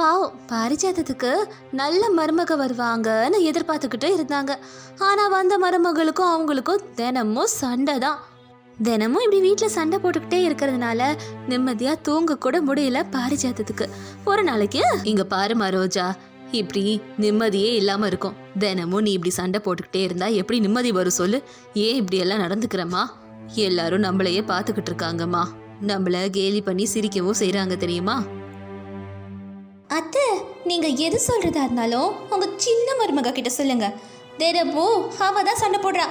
பாவம் பாரிஜாதத்துக்கு நல்ல மருமக வருவாங்கன்னு எதிர்பார்த்துக்கிட்டு இருந்தாங்க. ஆனால் வந்த மருமகளுக்கும் அவங்களுக்கும் தினமும் சண்டை தான். தினமும் இப்படி வீட்டில் சண்டை போட்டுக்கிட்டே இருக்கிறதுனால நிம்மதியாக தூங்க கூட முடியல பாரிஜாதத்துக்கு. ஒரு நாளைக்கு இங்கே பாருமா ரோஜா இப்படி நிம்மதியே இல்லாமல் இருக்கும். தினமும் நீ இப்படி சண்டை போட்டுக்கிட்டே இருந்தா எப்படி நிம்மதி வரும் சொல்லு? ஏன் இப்படி எல்லாம் நடந்துக்கிறம்மா எல்லாரும் நம்மளையே பார்த்துக்கிட்டு இருக்காங்கம்மா. நம்மளை கேலி பண்ணி சிரிக்கவும் செய்கிறாங்க தெரியுமா? அத்தை நீங்கள் எது சொல்கிறதா இருந்தாலும் உங்கள் சின்ன மருமக கிட்ட சொல்லுங்க. தினமும் அவ தான் சண்டை போடுறா.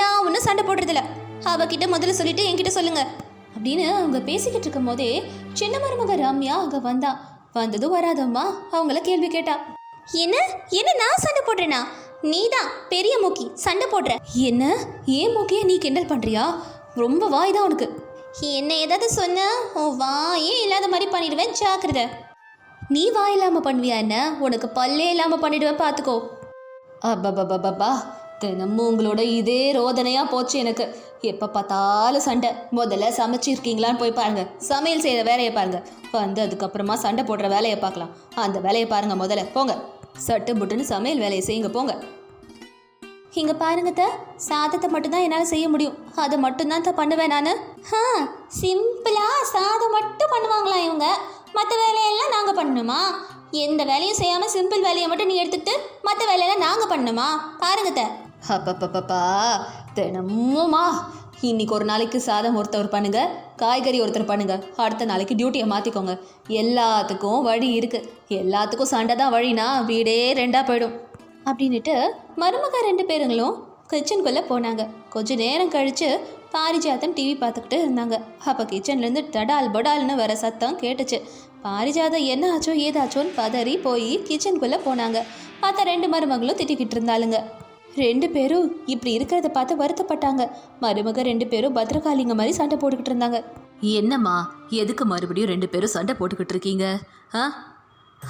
நான் ஒன்றும் சண்டை போடுறதில்ல. அவகிட்ட முதல்ல சொல்லிட்டு என்கிட்ட சொல்லுங்க. அப்படின்னு அவங்க பேசிக்கிட்டு இருக்கும் போதே சின்ன மருமக ரம்யா அங்கே வந்தா. வந்ததும் வராதம்மா அவங்கள கேள்வி கேட்டா. என்ன? என்ன நான் சண்டை போடுறேனா? நீ தான் பெரிய மூக்கி சண்டை போடுற. என்ன? ஏன் மூக்கிய நீ கிண்டல் பண்ணுறியா ரொம்ப வாய் தான் உனக்கு. என்ன ஏதாவது சொன்ன உன் வாயே இல்லாத மாதிரி பண்ணிடுவேன் ஜாக்கிரதை. நீ வாய் இல்லாமல் பண்ணுவியா என்ன? உனக்கு பல்லே இல்லாமல் பண்ணிடுவேன் பார்த்துக்கோ அப்பா தினமும் உங்களோட இதே ரோதனையாக போச்சு எனக்கு. எப்போ பார்த்தாலும் சண்டை. முதல்ல சமைச்சிருக்கீங்களான்னு போய் பாருங்கள் சமையல் செய்கிற வேலையை பாருங்கள் வந்து அதுக்கப்புறமா சண்டை போடுற வேலையை பார்க்கலாம். அந்த வேலையை பாருங்கள் முதல்ல. போங்க. சட்டு புட்டுன்னு சமையல் வேலையை செய்யுங்க போங்க. இங்கே பாருங்க த சாதத்தை மட்டும்தான் என்னால் செய்ய முடியும். அதை மட்டும்தான் தான் பண்ணுவேன் நான். ஆ சிம்பிளாக சாதம் மட்டும் பண்ணுவாங்களா இவங்க? மற்ற வேலையெல்லாம் நாங்கள் பண்ணணுமா எந்த வேலையும் செய்யாமல் சிம்பிள் வேலையை மட்டும் நீ எடுத்துக்கிட்டு மற்ற வேலையெல்லாம் நாங்கள் பண்ணணுமா பாருங்க த அப்பப்பப்பப்பா. தினமுமா. இன்னைக்கு ஒரு நாளைக்கு சாதம் ஒருத்தர் பண்ணுங்க காய்கறி ஒருத்தர் பண்ணுங்க. அடுத்த நாளைக்கு டியூட்டியை மாற்றிக்கோங்க எல்லாத்துக்கும் வழி இருக்கு. எல்லாத்துக்கும் சண்டை தான் வழினா வீடே ரெண்டாக போயிடும். அப்படின்னுட்டு மருமக ரெண்டு பேருங்களும் கிச்சனுக்குள்ளே போனாங்க. கொஞ்ச நேரம் கழித்து பாரிஜாதம் டிவி பார்த்துக்கிட்டு இருந்தாங்க. அப்போ கிச்சன்லேருந்து டடால் படால்னு வர சத்தம் கேட்டுச்சு. பாரிஜாதம் என்ன ஆச்சோ ஏதாச்சோன்னு பதறி போய் கிச்சனுக்குள்ளே போனாங்க. பார்த்தா ரெண்டு மருமகளும் திட்டிக்கிட்டு இருந்தாளுங்க. ரெண்டு பேரும் இப்படி இருக்கிறத பார்த்து வருத்தப்பட்டாங்க. மருமக ரெண்டு பேரும் பத்திரகாளிங்க மாதிரி சண்டை போட்டுக்கிட்டு இருந்தாங்க. என்னம்மா எதுக்கு மறுபடியும் ரெண்டு பேரும் சண்டை போட்டுக்கிட்டு இருக்கீங்க? ஆ?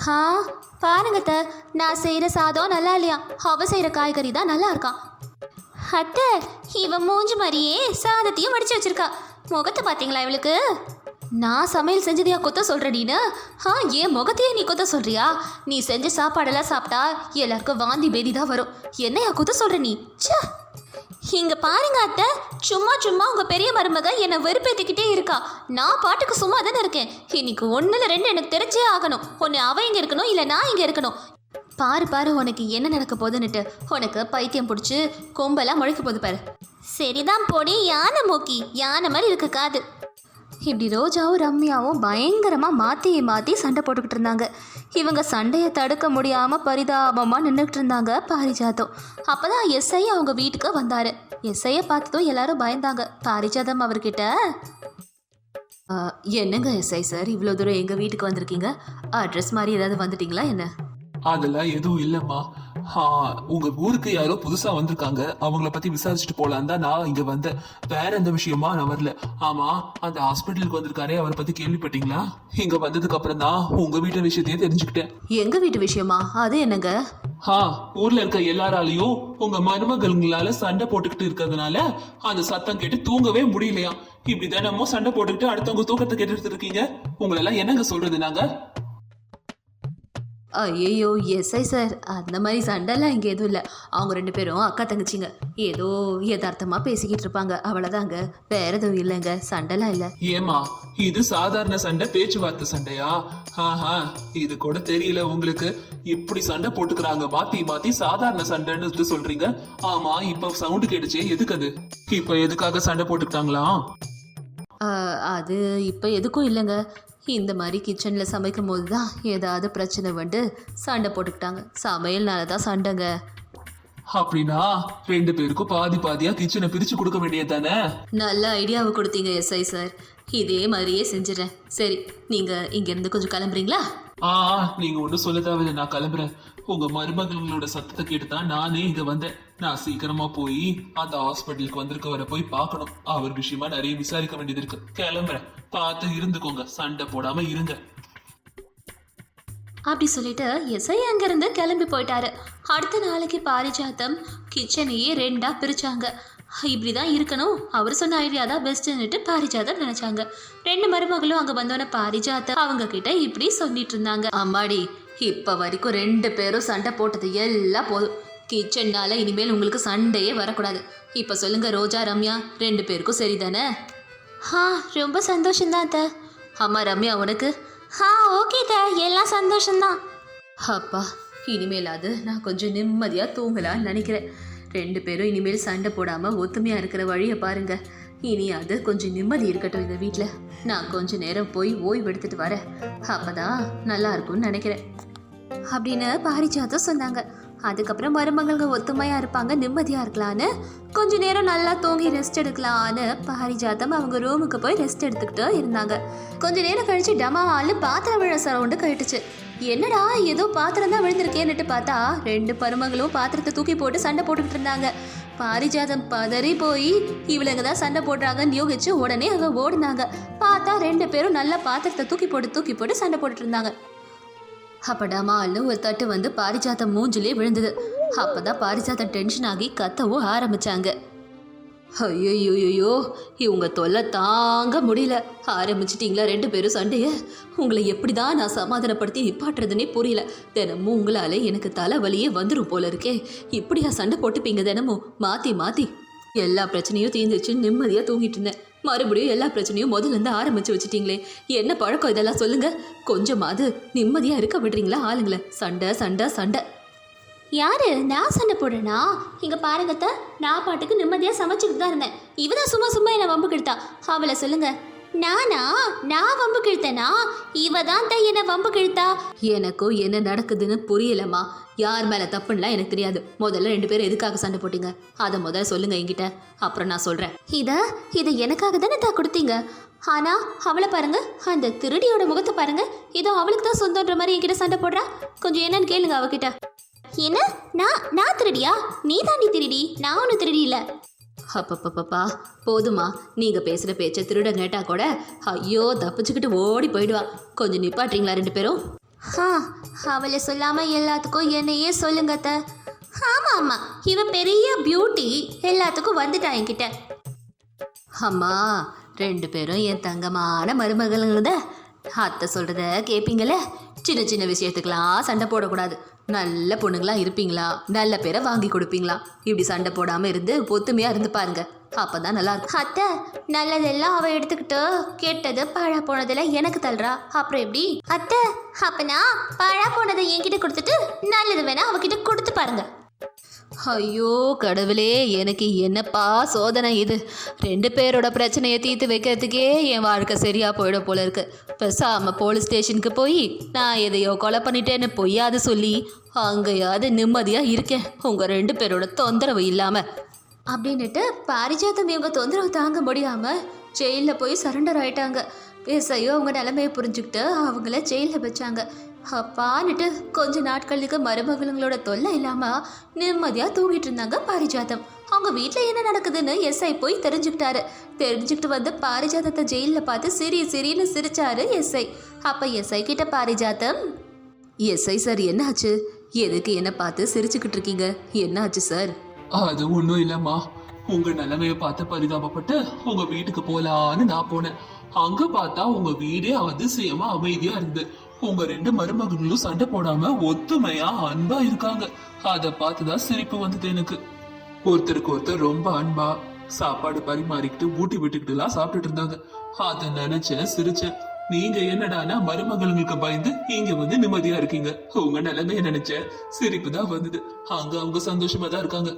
ஆ பாருங்க நான் செய்கிற சாதம் நல்லா இல்லையா? அவ செய்கிற காய்கறி தான் நல்லா இருக்கான் அத்தை இவ மூஞ்சி மாதிரியே சாதத்தையும் மடிச்சு வச்சிருக்கா. முகத்தை பார்த்தீங்களா இவளுக்கு? நான் சமையல் செஞ்சதையா கொத்த சொல்றடின்னு ஆ ஏன் முகத்தையே நீ கொத்த சொல்றியா? நீ செஞ்ச சாப்பாடெல்லாம் சாப்பிட்டா எல்லாருக்கும் வாந்தி பேதி தான் வரும். என்னையா கொத்த சொல்ற நீ? ச்சே! இங்க பாருங்க அத்தை சும்மா சும்மா உங்க பெரிய மருமக என்னை வெறுப்பேத்திக்கிட்டே இருக்கா. நான் பாட்டுக்கு சும்மா தானே இருக்கேன். இன்னைக்கு ஒன்றில் ரெண்டு எனக்கு தெரிஞ்சே ஆகணும். ஒன்று அவ இங்க இருக்கணும் இல்லை நான் இங்க இருக்கணும். பாரு பாரு உனக்கு என்ன நடக்க போகுதுன்னுட்டு. உனக்கு பைத்தியம் பிடிச்சி கொம்பெல்லாம் முளைக்க போகுது பாரு. சரிதான் போடி யானை மூக்கி. யானை மாதிரி இருக்க காது. இப்படி ரோஜாவும் ரம்யாவும் பயங்கரமாக மாற்றி மாற்றி சண்டை போட்டுக்கிட்டு இருந்தாங்க. இவங்க சண்டையை தடுக்க முடியாமல் பரிதாபமாக நின்றுக்கிட்டு இருந்தாங்க பாரிஜாதம். அப்போ தான் எஸ்ஐ அவங்க வீட்டுக்கு வந்தார். எஸ்ஐயை பார்த்ததும் எல்லாரும் பயந்தாங்க. பாரிஜாதம் அவர்கிட்ட என்னங்க எஸ்ஐ சார்? இவ்வளோ தூரம் எங்கள் வீட்டுக்கு வந்திருக்கீங்க? அட்ரஸ் மாதிரி ஏதாவது வந்துட்டிங்களா என்ன? அதெல்லாம் எதுவும் இல்லம்மா. உங்க ஊருக்கு யாரோ புதுசா வந்திருக்காங்க. அவங்கள பத்தி விசாரிச்சுட்டு போலாம் தான் நான் இங்க வந்தேன். வேற எந்த விஷயமா நான் வரல. ஆமா அந்த ஹாஸ்பிட்டலுக்கு வந்திருக்காரே அவரை பத்தி கேள்விப்பட்டீங்களா? இங்க வந்ததுக்கு அப்புறம் தான் உங்க வீட்டு விஷயத்தையே தெரிஞ்சுக்கிட்டேன். எங்கள் வீட்டு விஷயமா? அது என்னங்க? ஆ ஊர்ல இருக்க எல்லாராலையும் உங்க மருமகளுங்களால சண்டை போட்டுக்கிட்டு இருக்கிறதுனால அந்த சத்தம் கேட்டு தூங்கவே முடியலையா? இப்படி தினமும் சண்டை போட்டுக்கிட்டு அடுத்தவங்க தூக்கத்தை கேட்டுட்டு இருக்கீங்க. உங்களை எல்லாம் என்னங்க சொல்றது நாங்க? ஐயோ எஸ்ஐ சார். அந்த மாதிரி சண்டைலாம் இங்கே எதுவும் இல்லை. அவங்க ரெண்டு பேரும் அக்கா தங்கச்சிங்க. ஏதோ யதார்த்தமாக பேசிக்கிட்டு இருப்பாங்க. அவ்வளோதாங்க வேற எதுவும் இல்லைங்க. சண்டைலாம் இல்லை. ஏமா இது சாதாரண சண்டை பேச்சுவார்த்தை சண்டையா? ஆஹா இது கூட தெரியல உங்களுக்கு. இப்படி சண்டை போட்டுக்கிறாங்க. மாத்தி மாத்தி சாதாரண சண்டைன்னு சொல்றீங்க. ஆமா இப்ப சவுண்ட் கேட்டுச்சே. எதுக்கு அது? இப்ப எதுக்காக சண்டை போட்டுக்கிட்டாங்களா? அது இப்போ எதுக்கும் இல்லைங்க. இந்த மாதிரி கிச்சனில் சமைக்கும் போது தான் ஏதாவது பிரச்சனை வந்து சண்டை போட்டுக்கிட்டாங்க. சமையல்னால தான் சண்டைங்க. அப்படின்னா ரெண்டு பேருக்கும் பாதி பாதியா கிச்சனை பிரிச்சு கொடுக்க வேண்டியது தானே நல்ல ஐடியாவை கொடுத்தீங்க எஸ்ஐ சார். இதே மாதிரியே செஞ்சிடறேன். சரி நீங்கள் இங்கேருந்து கொஞ்சம் கிளம்புறீங்களா? ஆ நீங்க ஒண்ணும் சொல்ல தேவையில்ல. நான் கிளம்புறேன். உங்க மருமகளோட சத்தத்தை கேட்டு தான் நானே இங்க வந்தேன். நான் சீக்கிரமா போய் அந்த ஹாஸ்பிட்டலுக்கு வந்திருக்கவரை போய் பார்க்கணும். அவர் விஷயமா நிறைய விசாரிக்க வேண்டியது இருக்கு. கிளம்புறேன். பார்த்து இருந்துக்கோங்க. சண்டை போடாம இருங்க. அப்படி சொல்லிட்டு எஸ்ஐ அங்கேருந்து கிளம்பி போயிட்டாரு. அடுத்த நாளைக்கு பாரிஜாத்தம் கிச்சனையே ரெண்டா பிரிச்சாங்க. இப்படி தான் இருக்கணும். அவர் சொன்ன ஐடியா தான் பெஸ்ட்டுன்னுட்டு பாரிஜாதம் நினைச்சாங்க. ரெண்டு மருமகளும் அங்கே வந்தோன்னே பாரிஜாத்தம் அவங்க கிட்ட இப்படி சொல்லிட்டு இருந்தாங்க. அம்மாடி இப்போ வரைக்கும் ரெண்டு பேரும் சண்டை போட்டது எல்லாம் போதும். கிச்சன்னால இனிமேல் உங்களுக்கு சண்டையே வரக்கூடாது. இப்போ சொல்லுங்க ரோஜா ரம்யா ரெண்டு பேருக்கும் சரிதானே? ஹா ரொம்ப சந்தோஷம்தான் அத்தை. அம்மா ரம்யா உனக்கு? ஹா ஓகே த எல்லாம் சந்தோஷம்தான். அப்பா இனிமேலாவது நான் கொஞ்சம் நிம்மதியாக தூங்கலான்னு நினைக்கிறேன். ரெண்டு பேரும் இனிமேல் சண்டை போடாமல் ஒத்துமையாக இருக்கிற வழியை பாருங்க. இனியாவது கொஞ்சம் நிம்மதி இருக்கட்டும் இந்த வீட்டில் நான் கொஞ்ச நேரம் போய் ஓய்வு எடுத்துட்டு வரேன். அப்பதான் நல்லா இருக்கும்னு நினைக்கிறேன். அப்படின்னு பாரிஜாதம் சொன்னாங்க. அதுக்கப்புறம் மருமகள்கள் ஒத்துமையாக இருப்பாங்க நிம்மதியாக இருக்கலான்னு கொஞ்ச நேரம் நல்லா தூங்கி ரெஸ்ட் எடுக்கலான்னு பாரிஜாதம் அவங்க ரூமுக்கு போய் ரெஸ்ட் எடுத்துக்கிட்டு இருந்தாங்க. கொஞ்ச நேரம் கழிச்சு டமால்னு பாத்திரம் விழ சரவுண்டு கழிட்டுச்சு என்னடா ஏதோ பாத்திரம் தான் விழுந்திருக்கேன்னுட்டு பார்த்தா ரெண்டு பருமகளும் பாத்திரத்தை தூக்கி போட்டு சண்டை போட்டுக்கிட்டு இருந்தாங்க. பாரிஜாதம் பதறி போய் இவளுங்க தான் சண்டை போடுறாங்கன்னு யோகிச்சு உடனே அங்கே ஓடினாங்க. பார்த்தா ரெண்டு பேரும் நல்லா பாத்திரத்தை தூக்கி போட்டு தூக்கி போட்டு சண்டை போட்டுட்டு இருந்தாங்க. அப்படாமால்னு ஒரு தட்டு வந்து பாரிஜாத்தம் மூஞ்சிலே விழுந்தது. அப்பதான் பாரிஜாத்தம் டென்ஷன் ஆகி கத்தவும் ஆரம்பிச்சாங்க. ஐயோயோயோ இவங்க தொல்லை தாங்க முடியல. ஆரம்பிச்சிட்டிங்களா ரெண்டு பேரும் சண்டைய? உங்களை எப்படி தான் நான் சமாதானப்படுத்தி நிப்பாட்டுறதுனே புரியல. தினமும் உங்களால எனக்கு தலைவலியே வந்துடும் போல இருக்கே. இப்படியா சண்டை போட்டுப்பீங்க தினமும்? மாத்தி மாத்தி. எல்லா பிரச்சனையும் தீர்ந்துச்சு நிம்மதியாக தூங்கிட்டு இருந்தேன். மறுபடியும் எல்லா பிரச்சனையும் முதல்ல இருந்து ஆரம்பிச்சு வச்சுட்டீங்களே. என்ன பழக்கம் இதெல்லாம் சொல்லுங்க. கொஞ்சமாவது நிம்மதியாக இருக்க விடுறீங்களா ஆளுங்கள? சண்டை சண்டை சண்டை. யாரு? நான் சண்டை போடுறேனா? இங்க பாருங்கத்த நான் பாட்டுக்கு நிம்மதியாக சமைச்சுக்கிட்டு தான் இருந்தேன். இவ தான் சும்மா சும்மா என்னை வம்பு கெடுத்தா அவளை சொல்லுங்க. நானா? நான் வம்பு கிழ்த்தேனா? இவ தான் தான் என்ன வம்பு கிழ்த்தா? எனக்கும் என்ன நடக்குதுன்னு புரியலம்மா. யார் மேலே தப்புன்னெலாம் எனக்கு தெரியாது. முதல்ல ரெண்டு பேரும் எதுக்காக சண்டை போட்டீங்க? அதை முதல்ல சொல்லுங்க என்கிட்ட. அப்புறம் நான் சொல்கிறேன் இதை இதை எனக்காக தானே தான் கொடுத்தீங்க? ஆனால் அவளை பாருங்க. அந்த திருடியோட முகத்தை பாருங்க. இதோ அவளுக்கு தான் சொந்தன்ற மாதிரி என்கிட்ட சண்டை போடுறா. கொஞ்சம் என்னன்னு கேளுங்க அவகிட்ட. என்ன? நான் நான் திருடியா? நீ தாண்டி திருடி. நான் ஒன்றும் திருடி இல்லை அப்பப்பப்பப்பா போதுமா நீங்கள் பேசுகிற பேச்சை திருட கேட்டா கூட ஐயோ தப்பிச்சுக்கிட்டு ஓடி போயிடுவா. கொஞ்சம் நிப்பாட்டுறீங்களா ரெண்டு பேரும்? ஆ அவளை சொல்லாமல் எல்லாத்துக்கும் என்னையே சொல்லுங்க அத்தை. ஆமாம் ஆமாம் இவ பெரிய பியூட்டி எல்லாத்துக்கும் வந்துட்டா என்கிட்ட. அம்மா ரெண்டு பேரும் என் தங்கமான மருமகளுங்க அத்தை சொல்கிறத கேட்பீங்களே சின்ன சின்ன விஷயத்துக்கெல்லாம் சண்டை போடக்கூடாது. நல்ல பொண்ணுங்களா இருப்பீங்களா? நல்ல பேரை வாங்கி கொடுப்பீங்களா? இப்படி சண்டை போடாமல் இருந்து ஒத்துமையாக இருந்து பாருங்க. அப்பதான் நல்லா இருக்கும். அத்தை நல்லதெல்லாம் அவ எடுத்துக்கிட்டு கெட்டது பழா போனதெல்லாம் எனக்கு தள்ளுறா. அப்புறம் எப்படி? அத்தை அப்பனா பழா போனதை என்கிட்ட கொடுத்துட்டு நல்லது வேணா அவகிட்ட கொடுத்து பாருங்க. ஐயோ கடவுளே எனக்கு என்னப்பா சோதனை இது? ரெண்டு பேரோட பிரச்சனையை தீர்த்து வைக்கிறதுக்கே என் வாழ்க்கை சரியா போயிடும் போல இருக்கு. பேசாம போலீஸ் ஸ்டேஷனுக்கு போய் நான் எதையோ கொலை பண்ணிட்டேன்னு பொய்யாது சொல்லி அங்கேயாவது நிம்மதியா இருக்கேன். உங்க ரெண்டு பேரோட தொந்தரவு இல்லாம. அப்படின்னுட்டு பாரிஜாத்தம் இவங்க தொந்தரவு தாங்க முடியாம ஜெயிலில் போய் சரண்டர் ஆயிட்டாங்க. எஸ்ஐயோ அவங்க நிலைமையை புரிஞ்சுக்கிட்டு அவங்கள ஜெயிலில் வச்சாங்க. அப்பான்னுட்டு கொஞ்ச நாட்களுக்கு மருமகளுங்களோட தொல்லை இல்லாம நிம்மதியா தூங்கிட்டு இருந்தாங்க பாரிஜாதம். அவங்க வீட்டில் என்ன நடக்குதுன்னு எஸ்ஐ போய் தெரிஞ்சுக்கிட்டாரு. தெரிஞ்சுக்கிட்டு வந்து பாரிஜாதத்தை ஜெயிலில் பார்த்து சிரி சிரின்னு சிரிச்சாரு எஸ்ஐ. அப்ப எஸ்ஐ கிட்ட பாரிஜாதம் எஸ்ஐ சார் என்னாச்சு? எதுக்கு என்ன பார்த்து சிரிச்சுக்கிட்டு இருக்கீங்க? என்னாச்சு சார்? அது ஒண்ணும் இல்லம்மா. உங்க நிலைமைய பார்த்து பரிதாபப்பட்டு உங்க வீட்டுக்கு போலான்னு நான் போனேன். அங்க பார்த்தா உங்க வீடே அதிசயமா அமைதியா இருந்தது. உங்க ரெண்டு மருமகன்களும் சண்டை போடாம ஒத்துமையா அன்பா இருக்காங்க. அத பார்த்துதான் சிரிப்பு வந்தது எனக்கு. ஒருத்தருக்கு ஒருத்தர் ரொம்ப அன்பா சாப்பாடு பரிமாறிக்கிட்டு ஊட்டி விட்டுக்கிட்டு எல்லாம் சாப்பிட்டுட்டு இருந்தாங்க. அத நினைச்சேன் சிரிச்சேன். நீங்க என்னடானா மருமகளுங்களுக்கு பயந்து இங்க வந்து நிம்மதியா இருக்கீங்க. உங்க நிலைமைய நினைச்சேன். சிரிப்பு தான் வந்தது. அங்க அவங்க சந்தோஷமா தான் இருக்காங்க.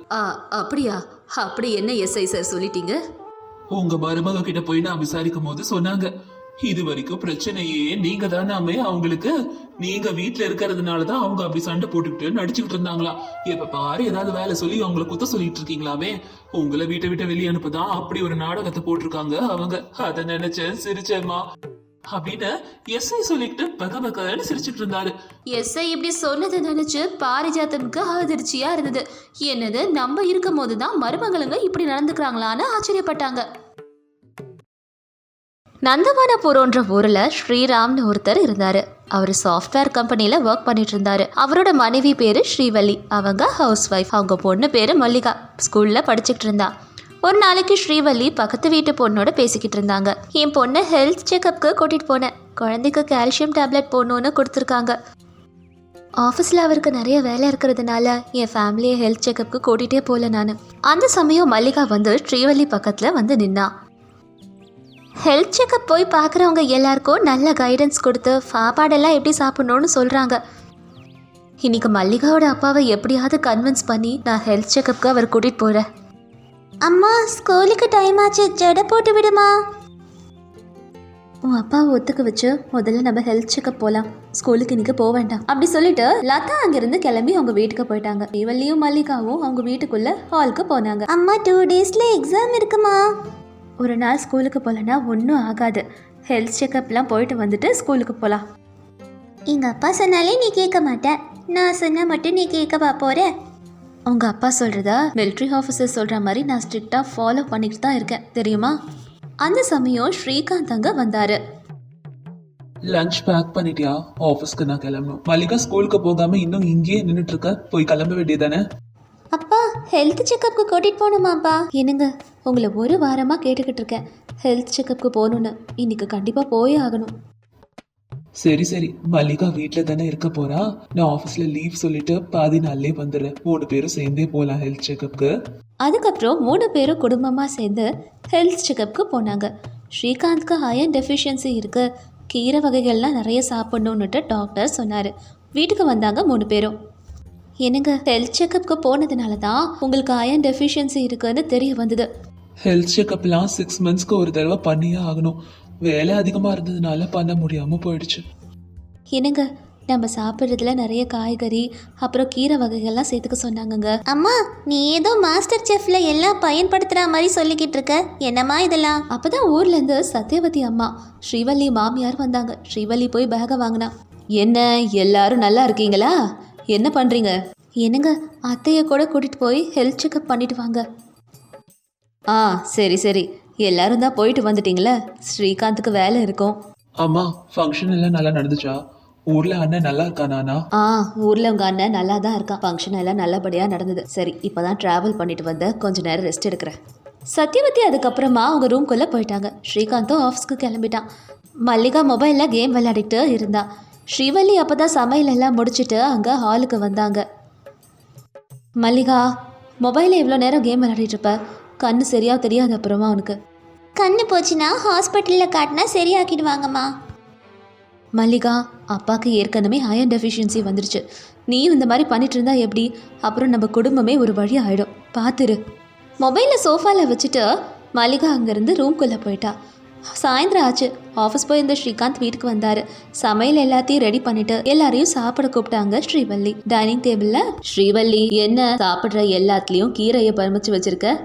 அப்படியா? அப்படி என்ன எஸ்ஐ சார் சொல்லிட்டீங்க? உங்க மருமக கிட்ட போய் நான் விசாரிக்கும் போது சொன்னாங்க. இது வரைக்கும் பிரச்சனையே நீங்க தானாமே அவங்களுக்கு நீங்க வீட்ல இருக்கிறதுனாலதான் அவங்க அப்படி சண்டை போட்டுக்கிட்டு நடிச்சுக்கிட்டு இருந்தாங்களாம் எப்ப பாரு ஏதாவது வேலை சொல்லி அவங்கள குத்த சொல்லிட்டு இருக்கீங்களாமே. உங்களை வீட்டை விட்டு வெளியே அனுப்பதான் அப்படி ஒரு நாடகத்தை போட்டிருக்காங்க அவங்க. அத நினைச்சேன் சிரிச்சேம்மா. அப்படின்னு எஸ்ஐ சொல்லிக்கிட்டு பக பகன்னு சிரிச்சுட்டு இருந்தாரு. எஸ்ஐ இப்படி சொன்னதை நினைச்சு பாரிஜாத்தனுக்கு அதிர்ச்சியா இருந்தது. என்னது நம்ம இருக்கும் போது தான் மருமகளுங்க இப்படி நடந்துக்கிறாங்களான்னு ஆச்சரியப்பட்டாங்க. நந்தவனபுரம்ன்ற ஊரில் ஸ்ரீராம்னு ஒருத்தர் இருந்தார். அவர் சாஃப்ட்வேர் கம்பெனியில் ஒர்க் பண்ணிட்டு இருந்தாரு. அவரோட மனைவி பேர் ஸ்ரீவல்லி. அவங்க ஹவுஸ் ஒய்ஃப் அவங்க பொண்ணு பேர் மல்லிகா. ஸ்கூலில் படிச்சுக்கிட்டு இருந்தா. ஒரு நாளைக்கு ஸ்ரீவல்லி பக்கத்து வீட்டு பொண்ணோட பேசிக்கிட்டு இருந்தாங்க. என் பொண்ணை ஹெல்த் செக்கப்க்கு கூட்டிகிட்டு போனேன். குழந்தைக்கு கால்சியம் டேப்லெட் போடணுன்னு கொடுத்துருக்காங்க. ஆஃபீஸில் அவருக்கு நிறைய வேலை இருக்கிறதுனால என் ஃபேமிலியை ஹெல்த் செக்கப்புக்கு கூட்டிகிட்டே போகல நான். அந்த சமயம் மல்லிகா வந்து ஸ்ரீவல்லி பக்கத்தில் வந்து நின்னா. ஹெல்த் செக்கப் போய் பார்க்குறவங்க எல்லாருக்கும் நல்ல கைடன்ஸ் கொடுத்து சாப்பாடெல்லாம் எப்படி சாப்பிடணும்னு சொல்கிறாங்க இன்னைக்கு மல்லிகாவோட அப்பாவை எப்படியாவது கன்வின்ஸ் பண்ணி நான் ஹெல்த் செக்கப்புக்கு அவர் கூட்டிகிட்டு போகிறேன் அம்மா ஸ்கூலுக்கு டைம் ஆச்சு. ஜடை போட்டு விடுமா? உன் அப்பாவை ஒத்துக்க வச்சு முதல்ல நம்ம ஹெல்த் செக்கப் போகலாம் ஸ்கூலுக்கு இன்னைக்கு போக வேண்டாம். அப்படி சொல்லிட்டு லதா அங்கிருந்து கிளம்பி அவங்க வீட்டுக்கு போயிட்டாங்க. இவள்ளியும் மல்லிகாவும் அவங்க வீட்டுக்குள்ள ஹாலுக்கு போனாங்க. அம்மா டூ டேஸ்ல எக்ஸாம் இருக்குமா? ஒரு நாள் ஸ்கூலுக்கு போகலன்னா ஒன்றும் ஆகாது. ஹெல்த் செக்கப்லாம் போயிட்டு வந்துட்டு ஸ்கூலுக்கு போகலாம் எங்கள் அப்பா சொன்னாலே நீ கேட்க மாட்ட. நான் சொன்னால் மட்டும் நீ கேட்கவா போற. உங்கள் அப்பா சொல்கிறத மிலிட்ரி ஆஃபீஸர் சொல்கிற மாதிரி நான் ஸ்ட்ரிக்டாக ஃபாலோ பண்ணிட்டு தான் இருக்கேன். தெரியுமா? அந்த சமயம் ஸ்ரீகாந்த் அங்கே வந்தார். லஞ்ச் பேக் பண்ணிட்டியா? ஆஃபீஸ்க்கு நான் கிளம்பணும். மல்லிகா ஸ்கூலுக்கு போகாம இன்னும் இங்கேயே நின்னுட்டு இருக்க. போய் கிளம்ப வேண்டியதானே அப்பா ஹெல்த் செக்கப்புக்கு கூட்டிகிட்டு போகணுமாப்பா. என்னங்க உங்களை ஒரு வாரமாக கேட்டுக்கிட்டு இருக்கேன். ஹெல்த் செக்கப்புக்கு போகணுன்னு இன்னைக்கு கண்டிப்பாக போயே ஆகணும். சரி சரி. மல்லிகா வீட்ல தானே இருக்க போறா? நான் ஆஃபீஸ்ல லீவ் சொல்லிட்டு பாதி நாள்லயே வந்துடுறேன். மூணு பேரும் சேர்ந்தே போகலாம் ஹெல்த் செக்கப்க்கு அதுக்கப்புறம் மூணு பேரும் குடும்பமாக சேர்ந்து ஹெல்த் செக்கப்புக்கு போனாங்க. ஸ்ரீகாந்த்க்கு அயன் டெஃபிஷியன்சி இருக்கு. கீரை வகைகள்லாம் நிறைய சாப்பிடணுன்னுட்டு டாக்டர் சொன்னார். வீட்டுக்கு வந்தாங்க மூணு பேரும். என்னங்க ஹெல்த் செக்கப்புக்கு போனதுனால தான் உங்களுக்கு அயன் டெஃபிஷியன்சி இருக்குன்னு தெரிய வந்தது. ஹெல்த் செக்கப்லாம் சிக்ஸ் மந்த்ஸ்க்கு ஒரு தடவை பண்ணியே ஆகணும். வேலை அதிகமா இருந்ததுனால பண்ண முடியாம போயிடுச்சு. என்னங்க நம்ம சாப்பிட்றதுல நிறைய காய்கறி அப்புறம் கீரை வகைகள்லாம் சேர்த்துக்க சொன்னாங்கங்க. அம்மா நீ ஏதோ மாஸ்டர் செஃப்ல எல்லாம் பயன்படுத்துற மாதிரி சொல்லிக்கிட்டு இருக்க. என்னம்மா இதெல்லாம்? அப்பதான் ஊர்ல இருந்து சத்யவதி அம்மா ஸ்ரீவல்லி மாமியார் வந்தாங்க. ஸ்ரீவல்லி போய் பேகை வாங்கினா. என்ன எல்லாரும் நல்லா இருக்கீங்களா? என்ன பண்றீங்க? என்னங்க அத்தையை கூட கூட்டிட்டு போய் ஹெல்த் செக்அப் பண்ணிட்டு வாங்க. ஆ சரி சரி. எல்லாரும் தான் போயிட்டு வந்துட்டீங்களே? ஸ்ரீகாந்துக்கு வேலை இருக்கும். அம்மா ஃபங்க்ஷன் எல்லாம் நல்லா நடந்துச்சா? ஊர்ல அண்ணன் நல்லா இருக்கானா ஆ ஊர்ல உங்க அண்ணன் நல்லா தான் இருக்கான். ஃபங்க்ஷன் எல்லாம் நல்லபடியா நடந்தது. சரி இப்பதான் டிராவல் பண்ணிட்டு வந்த கொஞ்ச நேரம் ரெஸ்ட் எடுக்கிறேன். சத்யவதி அதுக்கப்புறமா அவங்க ரூம்குள்ள போயிட்டாங்க. ஸ்ரீகாந்தும் ஆஃபீஸ்க்கு கிளம்பிட்டான். மல்லிகா மொபைல்ல கேம் விளையாடிட்டு இருந்தா ஸ்ரீவல்லி அப்பதான் சமையல் எல்லாம் முடிச்சிட்டு அங்க ஹாலுக்கு வந்தாங்க. மல்லிகா மொபைலில் இவ்வளோ நேரம் கேம் விளையாடிட்டு இருப்ப? கண்ணு சரியா தெரியாது அப்புறமா உனக்கு. கண்ணு போச்சுன்னா ஹாஸ்பிட்டலில் காட்டினா சரியாக்கிடுவாங்கம்மா. மல்லிகா அப்பாவுக்கு ஏற்கனவே அயன் டெஃபிஷியன்சி வந்துருச்சு. நீயும் இந்த மாதிரி பண்ணிட்டு இருந்தா எப்படி? அப்புறம் நம்ம குடும்பமே ஒரு வழி ஆயிடும். பார்த்துரு மொபைலை சோஃபாவில் வச்சுட்டு மல்லிகா அங்கேருந்து ரூம்குள்ளே போயிட்டா. சாயந்தரம் ஆச்சு. ஆஃபீஸ் போயிருந்த ஸ்ரீகாந்த் வீட்டுக்கு வந்தார். சமையல் எல்லாத்தையும் ரெடி பண்ணிட்டு எல்லாரையும் சாப்பிட கூப்பிட்டாங்க ஸ்ரீவல்லி. டைனிங் டேபிளில் ஸ்ரீவல்லி என்ன சாப்பிட்ற எல்லாத்துலேயும் கீரையை பரமிச்சு வச்சிருக்க?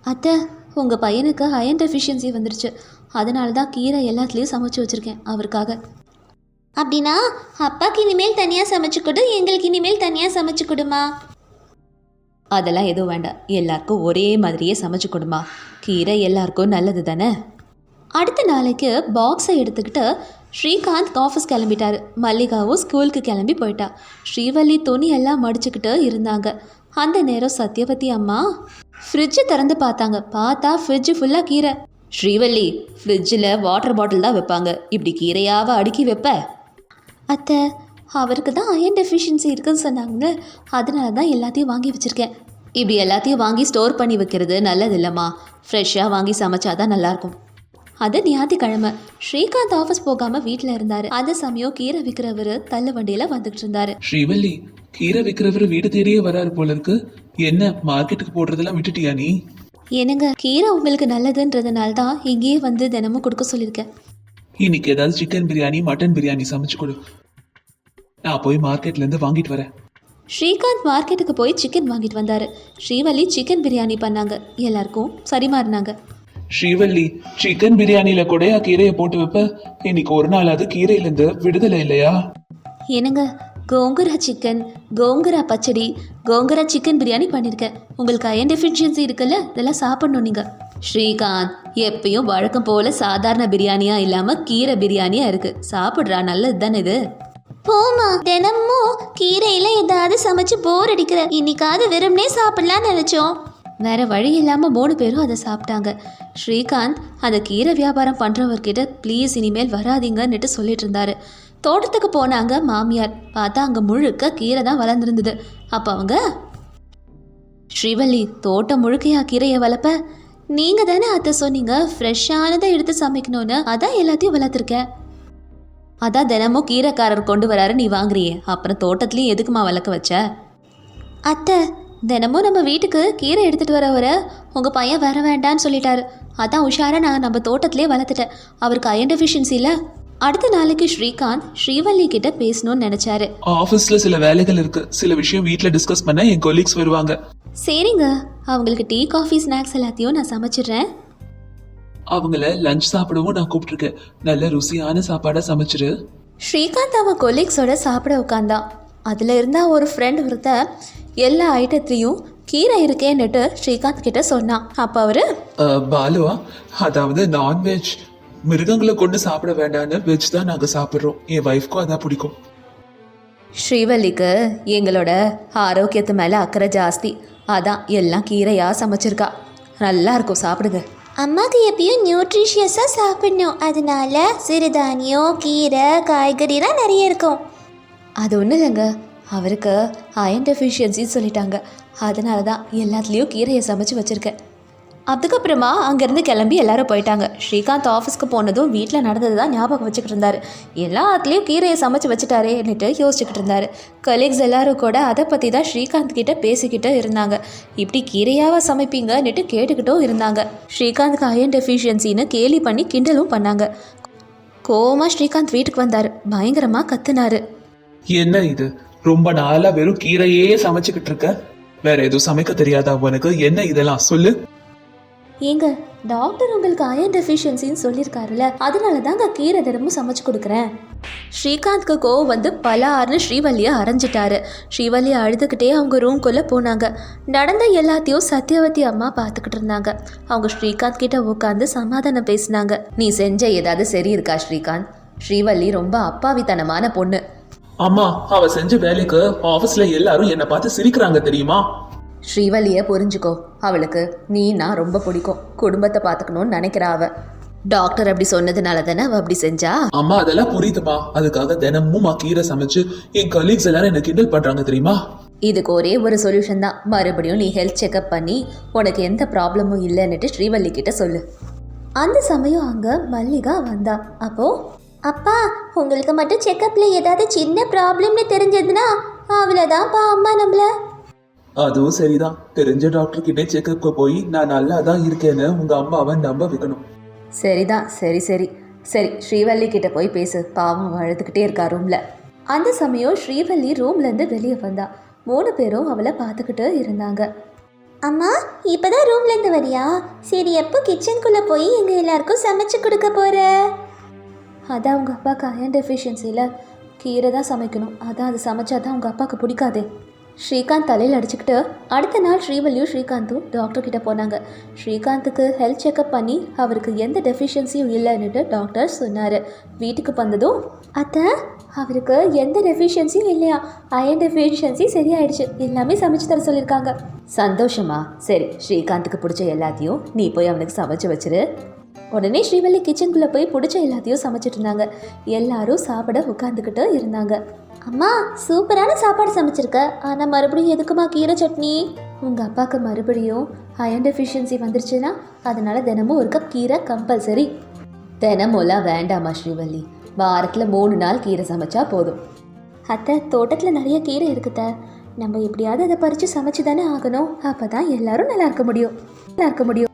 அத்தை உங்கள் பையனுக்கு அயன் டெஃபிஷியன்சி வந்துருச்சு. அதனால தான் கீரை எல்லாத்துலேயும் சமைச்சு வச்சுருக்கேன் அவருக்காக. அப்படின்னா அப்பாக்கு இனிமேல் தனியாக சமைச்சு கொடு எங்களுக்கு இனிமேல் தனியாக சமைச்சு கொடுமா? அதெல்லாம் எதுவும் வேண்டாம். எல்லாருக்கும் ஒரே மாதிரியே சமைச்சு கொடுமா. கீரை எல்லாருக்கும் நல்லது தானே? அடுத்த நாளைக்கு பாக்ஸை எடுத்துக்கிட்டு ஸ்ரீகாந்த் ஆஃபீஸ் கிளம்பிட்டாரு. மல்லிகாவும் ஸ்கூலுக்கு கிளம்பி போயிட்டா. ஸ்ரீவல்லி துணி எல்லாம் மடிச்சுக்கிட்டு இருந்தாங்க. அந்த நேரம் சத்யவதி அம்மா ஃப்ரிட்ஜை திறந்து பார்த்தாங்க. பார்த்தா ஃப்ரிட்ஜு ஃபுல்லாக கீரை. ஸ்ரீவல்லி ஃப்ரிட்ஜில் வாட்டர் பாட்டில் தான் வைப்பாங்க. இப்படி கீரையாவை அடுக்கி வைப்ப? அத்தை அவருக்கு தான் அயன் டெஃபிஷியன்சி இருக்குன்னு சொன்னாங்க அதனால தான் எல்லாத்தையும் வாங்கி வச்சுருக்கேன். இப்படி எல்லாத்தையும் வாங்கி ஸ்டோர் பண்ணி வைக்கிறது நல்லது இல்லைம்மா. ஃப்ரெஷ்ஷாக வாங்கி சமைச்சாதான் நல்லாயிருக்கும் அது ஞாயிற்றுக்கிழமை. ஸ்ரீகாந்த் ஆஃபீஸ் போகாமல் வீட்டில் இருந்தார். அந்த சமயம் கீரை விற்கிறவர் தள்ளு வண்டியில் வந்துகிட்டு இருந்தாரு. ஸ்ரீவல்லி கீரை விற்கிறவர் வீடு தேடியே வராரு போல இருக்கு. என்ன மார்க்கெட்டுக்கு போடுறதெல்லாம் விட்டுட்டியா நீ? என்னங்க கீரை உங்களுக்கு நல்லதுன்றதுனால தான் இங்கேயே வந்து தினமும் கொடுக்க சொல்லியிருக்கேன் இன்னைக்கு ஏதாவது சிக்கன் பிரியாணி மட்டன் பிரியாணி சமைச்சு கொடு. நான் போய் மார்க்கெட்ல இருந்து வாங்கிட்டு வரேன். ஸ்ரீகாந்த் மார்க்கெட்டுக்கு போய் சிக்கன் வாங்கிட்டு வந்தார். ஸ்ரீவல்லி சிக்கன் பிரியாணி பண்ணாங்க. எல்லாருக்கும் சரிமாறினாங்க ஸ்ரீவல்லி சிக்கன் பிரியாணில கூடயா கீரையை போட்டு வைப்ப? இன்னைக்கு ஒரு நாளாவது கீரையில இருந்து விடுதலை இல்லையா? என்னங்க கோங்குரா சிக்கன் கோங்குரா பச்சடி கோங்குரா சிக்கன் பிரியாணி பண்ணியிருக்கேன் உங்களுக்கு அயன் டெஃபிஷியன்சி இருக்குல்ல இதெல்லாம் சாப்பிடணும் நீங்கள் ஸ்ரீகாந்த் எப்பயும் வழக்கம் போல சாதாரண பிரியாணியா இல்லாமல் கீரை பிரியாணியா இருக்கு. சாப்பிட்றா நல்லது தானே இது. போமா தினமும் கீரையில ஏதாவது சமைச்சு போர் அடிக்கிற. இன்னைக்காவது வெறும்னே சாப்பிடலாம்னு நினைச்சோம். வேற வழி இல்லாம மூணு பேரும் அதை சாப்பிட்டாங்க. ஸ்ரீகாந்த் அந்த கீரை வியாபாரம் பண்றவர்கிட்ட ப்ளீஸ் இனிமேல் வராதீங்கன்னுட்டு சொல்லிட்டு இருந்தாரு. தோட்டத்துக்கு போனாங்க மாமியார். பார்த்தா அங்கே முழுக்க கீரை தான் வளர்ந்துருந்தது. அப்போ அவங்க ஸ்ரீவல்லி தோட்டம் முழுக்கையா கீரையை வளர்ப்ப? நீங்க தானே அத்தை சொன்னீங்க ஃப்ரெஷ்ஷானதை எடுத்து சமைக்கணும்னு. அதான் எல்லாத்தையும் வளர்த்துருக்கேன். அதான் தினமும் கீரைக்காரர் கொண்டு வராரு நீ வாங்குறியே. அப்புறம் தோட்டத்துலேயும் எதுக்குமா வளர்க்க வச்ச? அத்தை தினமும் நம்ம வீட்டுக்கு கீரை எடுத்துட்டு வர வர உங்கள் பையன் வர வேண்டான்னு சொல்லிட்டாரு. அதான் உஷாரா நான் நம்ம தோட்டத்திலே வளர்த்துட்டேன். அவருக்கு அயன் டெஃபிஷியன்சியில் அடுத்த நாளைக்கு ஸ்ரீகாந்த் ஸ்ரீவள்ளி கிட்ட பேசணும்னு நினச்சாரு. ஆபீஸ்ல சில வேலைகள் இருக்கு. சில விஷயம் வீட்ல டிஸ்கஸ் பண்ண என் கொலீக்ஸ் வருவாங்க. சரிங்க. அவங்களுக்கு டீ காஃபி ஸ்நாக்ஸ் எல்லாத்தையும் நான் சமைச்சிடுறேன். அவங்கள லஞ்ச் சாப்பிடவும் நான் கூப்பிட்டுருக்கேன். நல்ல ருசியான சாப்பாடா சமைச்சிரு. ஸ்ரீகாந்த் அவன் கொலீக்ஸோட சாப்பிட உட்காந்தான் அதில் இருந்தா ஒரு ஃப்ரெண்ட் ஒருத்த எல்லா ஐட்டத்துலேயும் கீரை இருக்கேன்னுட்டு ஸ்ரீகாந்த் கிட்ட சொன்னான் அப்போ அவரு பாலுவா? அதாவது நான்வெஜ் மிருகங்களை கொண்டு சாப்பிட வேண்டாம்னு வெஜ் தான் நாங்க சாப்பிடுறோம். என் ஒய்ஃப்க்கும் அதான் பிடிக்கும். ஸ்ரீவல்லிக்கு எங்களோட ஆரோக்கியத்து மேலே அக்கறை ஜாஸ்தி. அதான் எல்லாம் கீரையாக சமைச்சிருக்கா. நல்லா இருக்கும் சாப்பிடுங்க. அம்மாவுக்கு எப்பயும் நியூட்ரிஷியஸாக சாப்பிடணும். அதனால சிறுதானியம் கீரை காய்கறிலாம் நிறைய இருக்கும். அது ஒன்றும் இல்லைங்க அவருக்கு அயன் டெஃபிஷியன்சின்னு சொல்லிட்டாங்க. அதனால தான் எல்லாத்துலேயும் கீரையை சமைச்சு வச்சுருக்கேன். அதுக்கப்புறமா அங்கேருந்து கிளம்பி எல்லாரும் போயிட்டாங்க. ஸ்ரீகாந்த் ஆஃபீஸ்க்கு போனதும் வீட்டில் நடந்தது தான் ஞாபகம் வச்சுக்கிட்டு இருந்தாரு. எல்லாத்துலேயும் கீரையை சமைச்சு வச்சுட்டாரேன்னுட்டு யோசிச்சுக்கிட்டு இருந்தாரு. கலீக்ஸ் எல்லாரும் கூட அதை பற்றி தான் ஸ்ரீகாந்த் கிட்டே பேசிக்கிட்டே இருந்தாங்க. இப்படி கீரையாவை சமைப்பீங்கன்னுட்டு கேட்டுக்கிட்டும் இருந்தாங்க. ஸ்ரீகாந்த்க்கு அயன் டெஃபிஷியன்சின்னு கேலி பண்ணி கிண்டலும் பண்ணாங்க. கோவமாக ஸ்ரீகாந்த் வீட்டுக்கு வந்தார். பயங்கரமாக கத்துனாரு. என்ன இது? ரொம்ப நாளா வெறும் கீரையே சமைச்சுக்கிட்டு இருக்க. வேற எதுவும் சமைக்க தெரியாதா உனக்கு? என்ன இதெல்லாம்? சொல்லு. ஏங்க டாக்டர் உங்களுக்கு அயன் டெஃபிஷியன்சின்னு சொல்லியிருக்காருல்ல அதனால தாங்க கீரை தினமும் சமைச்சு கொடுக்குறேன். ஸ்ரீகாந்த்க்கு கோவம் வந்து பல ஆறுனு ஸ்ரீவல்லியை அரைஞ்சிட்டாரு. ஸ்ரீவல்லி அழுதுகிட்டே அவங்க ரூம்குள்ளே போனாங்க. நடந்த எல்லாத்தையும் சத்யவதி அம்மா பார்த்துக்கிட்டு இருந்தாங்க. அவங்க ஸ்ரீகாந்த் கிட்ட உட்காந்து சமாதானம் பேசினாங்க. நீ செஞ்ச ஏதாவது சரி இருக்கா ஸ்ரீகாந்த்? ஸ்ரீவல்லி ரொம்ப அப்பாவித்தனமான பொண்ணு. அம்மா அவ செஞ்ச வேலைக்கு ஆபீஸ்ல எல்லாரும் என்ன பார்த்து சிரிக்கிறாங்க தெரியுமா? ஸ்ரீவல்லியை புரிஞ்சுக்கோ. அவளுக்கு நீ நான் ரொம்ப பிடிக்கும். குடும்பத்தை பார்த்துக்கணும்னு நினைக்கிறா அவ. டாக்டர் அப்படி சொன்னதுனால தானே அவ அப்படி செஞ்சா? அம்மா அதெல்லாம் புரியுதுமா. அதுக்காக தினமும் நான் கீரை சமைச்சு என் கலீக்ஸ் எல்லாரும் என்ன கிண்டல் பண்றாங்க தெரியுமா? இதுக்கு ஒரே ஒரு சொல்யூஷன் தான். மறுபடியும் நீ ஹெல்த் செக்அப் பண்ணி உனக்கு எந்த ப்ராப்ளமும் இல்லைன்னுட்டு ஸ்ரீவல்லி கிட்ட சொல்லு. அந்த சமயம் அங்க மல்லிகா வந்தா. அப்போ? அப்பா உங்களுக்கு மட்டும் செக்கப்பில் ஏதாவது சின்ன ப்ராப்ளம்னு தெரிஞ்சதுன்னா அவ்வளோதான்ப்பா அம்மா நம்மள. அதுவும் சரிதான். தெரிஞ்ச டாக்டர் கிட்டே செக்அப்க்கு போய் நான் நல்லா தான் இருக்கேன்னு உங்க அம்மாவை நம்ப வைக்கணும். சரிதான் சரி சரி. சரி ஸ்ரீவல்லி கிட்ட போய் பேசு. பாவம் அழுதுகிட்டே இருக்கா ரூம்ல அந்த சமயம் ஸ்ரீவல்லி ரூம்ல இருந்து வெளியே வந்தா. மூணு பேரும் அவளை பார்த்துக்கிட்டு இருந்தாங்க. அம்மா இப்போதான் ரூம்லேருந்து வரியா? சரி எப்போ கிச்சனுக்குள்ளே போய் எங்கள் எல்லாருக்கும் சமைச்சு கொடுக்க போகிற அதான் உங்கள் அப்பாவுக்கு அயன் டெஃபிஷியன்சியில் கீரை தான் சமைக்கணும். அதான் அது சமைச்சா தான் உங்கள் அப்பாவுக்கு பிடிக்காதே. ஸ்ரீகாந்த் தலையில் அடிச்சுக்கிட்டு அடுத்த நாள் ஸ்ரீவல்லியும் ஸ்ரீகாந்தும் டாக்டர் கிட்ட போனாங்க. ஸ்ரீகாந்துக்கு ஹெல்த் செக்அப் பண்ணி அவருக்கு எந்த டெஃபிஷியன்சியும் இல்லைன்னுட்டு டாக்டர் சொன்னார். வீட்டுக்கு வந்ததும் அத்தை அவருக்கு எந்த டெஃபிஷியன்சியும் இல்லையா? அயன் டெஃபிஷியன்சி சரியாயிடுச்சு. எல்லாமே சமைச்சு தர சொல்லியிருக்காங்க. சந்தோஷமா? சரி ஸ்ரீகாந்துக்கு பிடிச்ச எல்லாத்தையும் நீ போய் அவனுக்கு சமைச்சு வச்சிரு. உடனே ஸ்ரீவல்லி கிச்சனுக்குள்ளே போய் பிடிச்ச எல்லாத்தையும் சமைச்சிட்டு இருந்தாங்க. எல்லாரும் சாப்பிட உட்காந்துக்கிட்டு இருந்தாங்க. அம்மா சூப்பரான சாப்பாடு சமைச்சிருக்க. ஆனால் மறுபடியும் எதுக்குமா கீரை சட்னி? உங்கள் அப்பாவுக்கு மறுபடியும் அயன் டெஃபிஷியன்சி வந்துருச்சுன்னா அதனால தினமும் ஒரு கப் கீரை கம்பல்சரி தினமும்லாம் வேண்டாமா ஸ்ரீவல்லி. வாரத்தில் மூணு நாள் கீரை சமைச்சா போதும். அத்தை தோட்டத்தில் நிறைய கீரை இருக்குத்த நம்ம எப்படியாவது அதை பறித்து சமைச்சு தானே ஆகணும். அப்போ தான் எல்லோரும் நல்லா இருக்க முடியும். நல்லா இருக்க முடியும்.